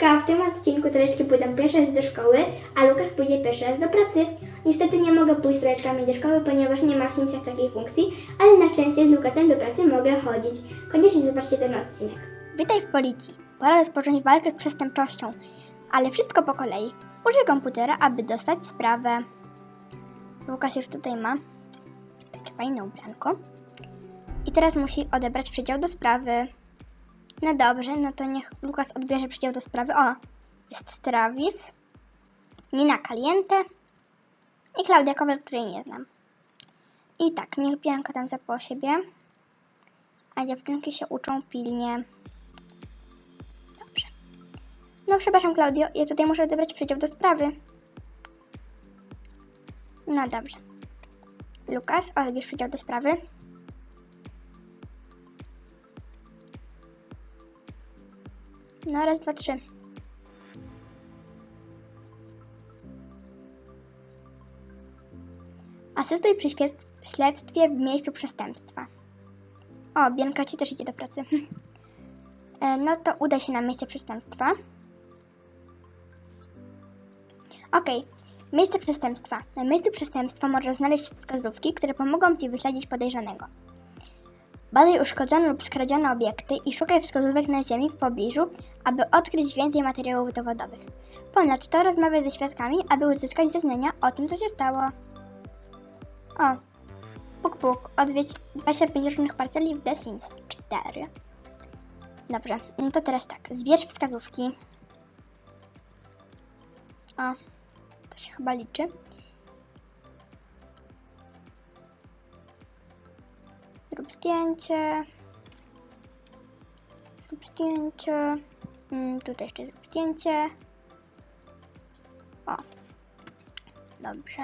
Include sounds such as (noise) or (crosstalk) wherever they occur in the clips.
Hejka, w tym odcinku Toreczki pójdą pierwszy raz do szkoły, a Lukas pójdzie pierwszy raz do pracy. Niestety nie mogę pójść z Toreczkami do szkoły, ponieważ nie ma w Simsach takiej funkcji, ale na szczęście z Lukasem do pracy mogę chodzić. Koniecznie zobaczcie ten odcinek. Witaj w policji. Pora rozpocząć walkę z przestępczością, ale wszystko po kolei. Użyj komputera, aby dostać sprawę. Lukas już tutaj ma takie fajne ubranko. I teraz musi odebrać przydział do sprawy. No dobrze, no to niech Lukas odbierze przydział do sprawy. O, jest Travis, Nina Caliente i Klaudia Kowal, której nie znam. I tak, niech Bianka tam zapło siebie, a dziewczynki się uczą pilnie. Dobrze. No, przepraszam, Klaudio, ja tutaj muszę odebrać przydział do sprawy. No dobrze. Lukas, odbierz przydział do sprawy. No, raz, dwa, trzy. Asystuj przy śledztwie w miejscu przestępstwa. O, Bianka ci też idzie do pracy. (laughs) E, No to udaj się na miejsce przestępstwa. Okej, miejsce przestępstwa. Na miejscu przestępstwa możesz znaleźć wskazówki, które pomogą Ci wyśledzić podejrzanego. Badaj uszkodzone lub skradzione obiekty i szukaj wskazówek na ziemi w pobliżu, aby odkryć więcej materiałów dowodowych. Ponadto rozmawiaj ze świadkami, aby uzyskać zeznania o tym, co się stało. O, puk puk, odwiedź 25 różnych parceli w The Sims 4. Dobrze, no to teraz tak. Zbierz wskazówki. O, to się chyba liczy. Zrób zdjęcie. Zdjęcie. Mm, tutaj jeszcze zrób zdjęcie. O. Dobrze.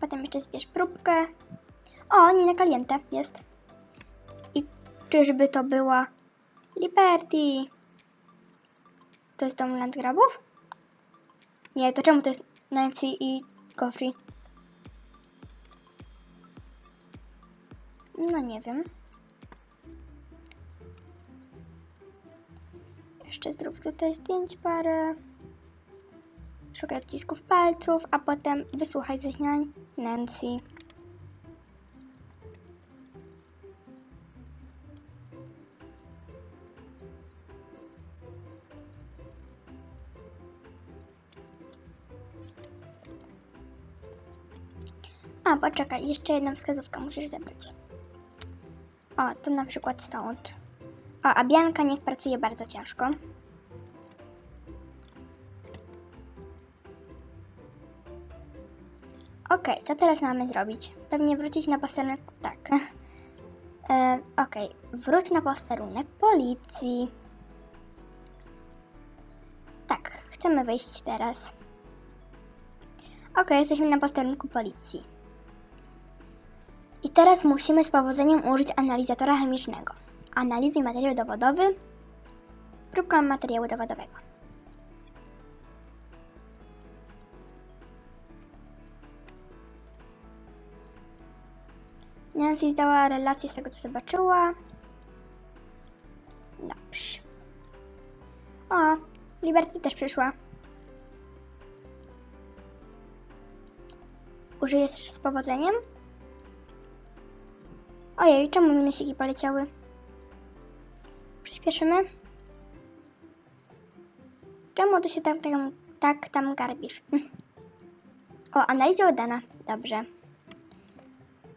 Potem jeszcze zbierz próbkę. O, Nina Caliente jest. I czyżby to była Liberty? To jest dom landgrabów? Nie, to czemu to jest Nancy i Goffrey? No nie wiem. Jeszcze zrób tutaj zdjęć parę. Szukaj odcisków palców, a potem wysłuchaj zeznań Nancy. A, poczekaj, jeszcze jedną wskazówkę musisz zebrać. O, to na przykład stąd. O, a Bianka niech pracuje bardzo ciężko. Okej, co teraz mamy zrobić? Pewnie wrócić na posterunek. Tak. (laughs) E, Okej, wróć na posterunek policji. Tak, chcemy wejść teraz. Okej, jesteśmy na posterunku policji. I teraz musimy z powodzeniem użyć analizatora chemicznego. Analizuj materiał dowodowy. Próbka materiału dowodowego. Nancy dała relację z tego, co zobaczyła. Dobrze. O, Liberty też przyszła. Użyjesz z powodzeniem? Ojej, czemu minusiki poleciały? Przyspieszymy. Czemu ty się tak, tak, tak tam garbisz? (laughs) O, analiza udana. Dobrze.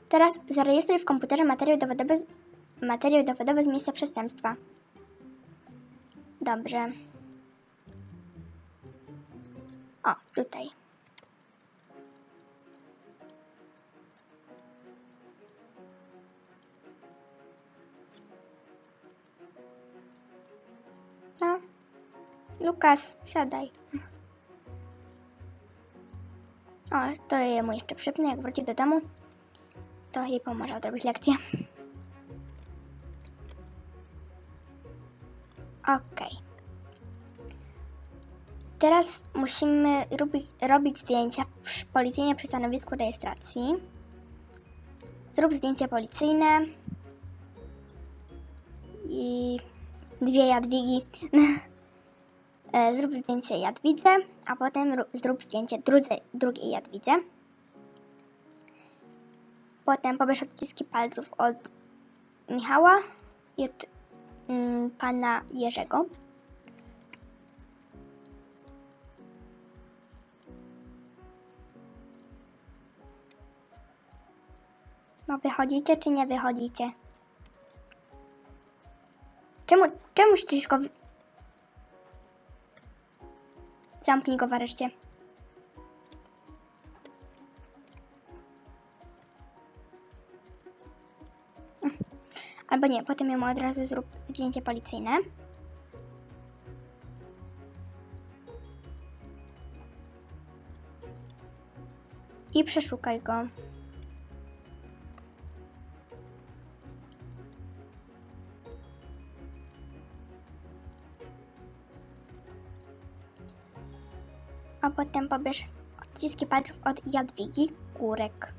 Teraz zarejestruj w komputerze materiał dowodowy, materiał dowodowy z miejsca przestępstwa. Dobrze. O, tutaj. Lukas, siadaj. O, to jemu jeszcze przypnę, jak wróci do domu, to jej pomoże odrobić lekcję. Okej. Teraz musimy robić, robić zdjęcia policyjnie przy stanowisku rejestracji. Zrób zdjęcie policyjne. I dwie Jadwigi. (laughs) E, Zrób zdjęcie Jadwidze, a potem zrób zdjęcie drudze, drugiej Jadwidze. Potem pobierz odciski palców od Michała i od mm, pana Jerzego. No wychodzicie czy nie wychodzicie? Czemu, czemu ścisz Zamknij go w areszcie. Mm. Albo nie, potem jemu od razu zrób zdjęcie policyjne. I przeszukaj go. A potem pobierz odciski palców od Jadwigi Górek.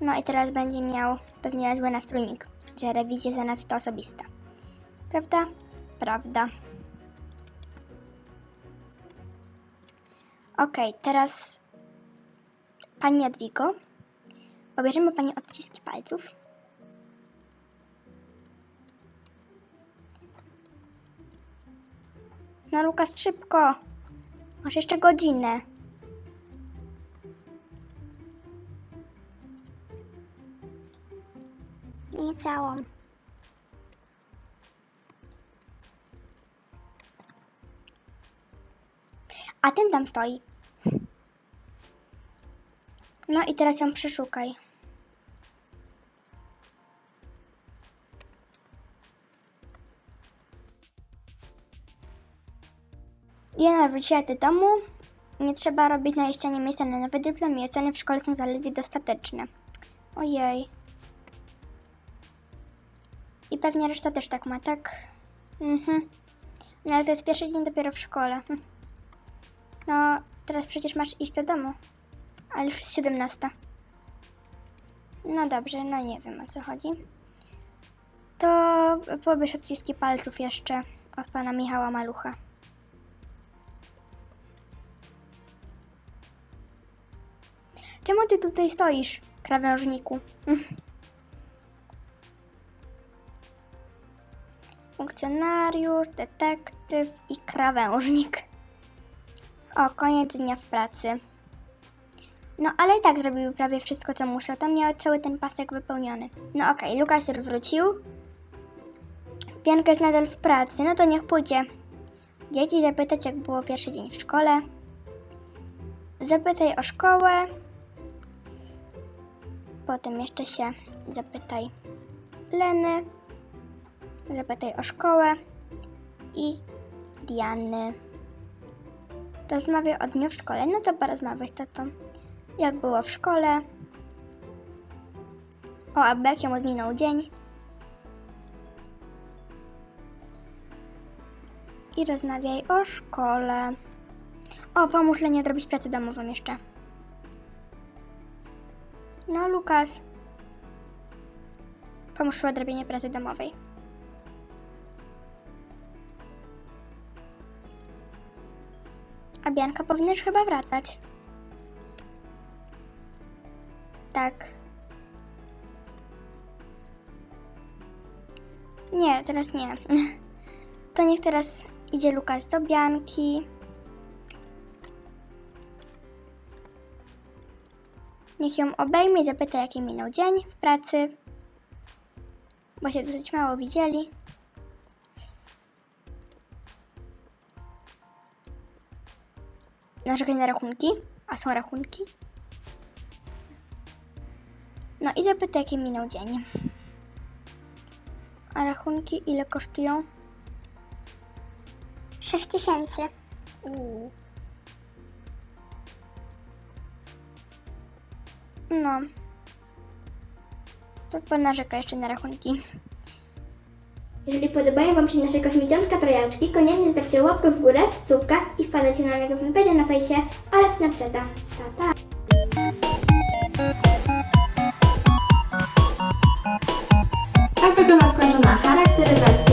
No i teraz będzie miał pewnie zły nastrójnik, że rewizja zanadto osobista. Prawda? Prawda. Okej, teraz Pani Jadwigo, pobierzemy Pani odciski palców. No Lukas, szybko. Masz jeszcze godzinę. Nie całą. A ten tam stoi. No i teraz ją przeszukaj. Jana wróciła do domu. Nie trzeba robić na jej ścianie miejsca na nowy dyplom i oceny w szkole są zaledwie dostateczne. Ojej. I pewnie reszta też tak ma, tak? Mhm. No ale to jest pierwszy dzień dopiero w szkole. Hm. No, teraz przecież masz iść do domu. Ale już jest 17. No dobrze, no nie wiem o co chodzi. To pobierz odciski palców jeszcze od pana Michała Malucha. Czemu ty tutaj stoisz, krawężniku? Funkcjonariusz, detektyw i krawężnik. O, koniec dnia w pracy. No, ale i tak zrobił prawie wszystko, co musiał. Tam miał cały ten pasek wypełniony. No okej, Lukas już wrócił. Pianka jest nadal w pracy, no to niech pójdzie. Dzieci zapytać, jak było pierwszy dzień w szkole. Zapytaj o szkołę. Potem jeszcze się zapytaj Leny. Zapytaj o szkołę. I Diany. Rozmawiaj o dniu w szkole. No to porozmawiaj z tatą. Jak było w szkole. O, a jakiemu minął dzień. I rozmawiaj o szkole. O, pomóż Lenie odrobić pracę domową jeszcze. No, Lukas. Pomóż w odrobieniu pracy domowej. A Bianka powinna już chyba wracać. Tak. Nie, teraz nie. (laughs) To niech teraz idzie Lukas do Bianki. Niech ją obejmie, zapyta jaki minął dzień w pracy. Bo się dosyć mało widzieli. Narzekaj na rachunki? A są rachunki? No i zapytaj, jaki minął dzień. A rachunki ile kosztują? 6 tysięcy. No. To ponarzeka jeszcze na rachunki. Jeżeli podobają Wam się nasze kosmiciątka trojaczki, koniecznie zostawcie łapkę w górę, subka i wpadajcie na mojego fanpage'a na fejsie oraz Snapchata. Pa, pa! Strona skończona, charakteryzacja